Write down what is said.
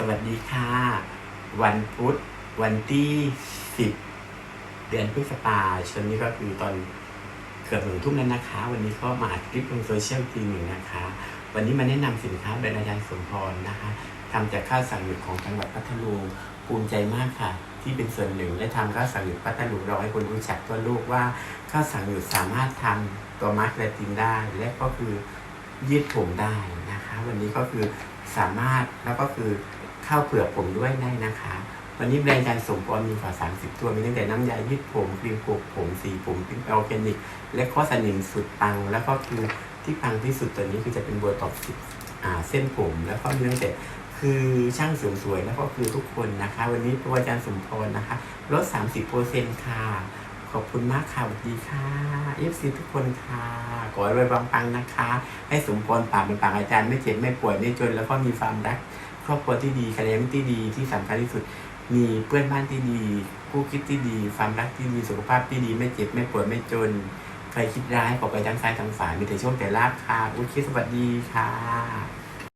สวัสดีค่ะ วันพุธวันที่10เดือนพฤษภาชนนี้ก็คือตอนเกือบหนึ่งทุ่มแล้วนะคะ วันนี้ก็มาอัดคลิปลงโซเชียลทีหนึ่งนะคะ วันนี้มาแนะนำสินค้าแบรนด์อาจารย์สมพรนะคะทำจากข้าวสังหยุดของจังหวัดพัทลุงภูมิใจมากค่ะ ที่เป็นส่วนหนึ่งและทำข้าวสังหยุดพัทลุงเราให้คนรู้จักทั่วโลกว่าข้าวสังหยุดสามารถทำตัวมาร์กแลตินได้ และก็คือยืดผมได้นะคะ วันนี้ก็คือสามารถแล้วก็คือ ข้าวเปลือกผมด้วยได้นะคะ วันนี้แบรนด์อาจารย์สมพรมีกว่า 30 ตัวมีตั้งแต่น้ำยายืดผมครีมปลกผมสีผมครีมออร์แกนิก และข้อสนิมสุดปัง แล้วก็คือที่ปังที่สุดตัวนี้คือจะเป็นบัวตอกสิบเส้นผม แล้วก็มีตั้งแต่คือช่างเสริมสวยแล้วก็คือทุกคนนะคะ วันนี้ตัวอาจารย์สมพรนะคะลด 30%ค่ะ ขอบคุณมากค่ะสวัสดีค่ะเอฟซีทุกคนค่ะขอให้รวยปังๆนะคะ ให้สมพรปากเป็นปากอาจารย์ไม่เจ็บไม่ป่วยไม่จนแล้วก็มีความรัก ครอบครัวที่ดีคะแนนที่ดีที่สำคัญที่สุด มีเพื่อนบ้านที่ดีคู่คิดที่ดี ความรักที่ดีสุขภาพที่ดีไม่เจ็บไม่ป่วยไม่จนใครคิดร้ายขอไปทางซ้ายทางฝามีแต่โชคแต่ลาภค่ะอุ้ยคิดสวัสดีค่ะ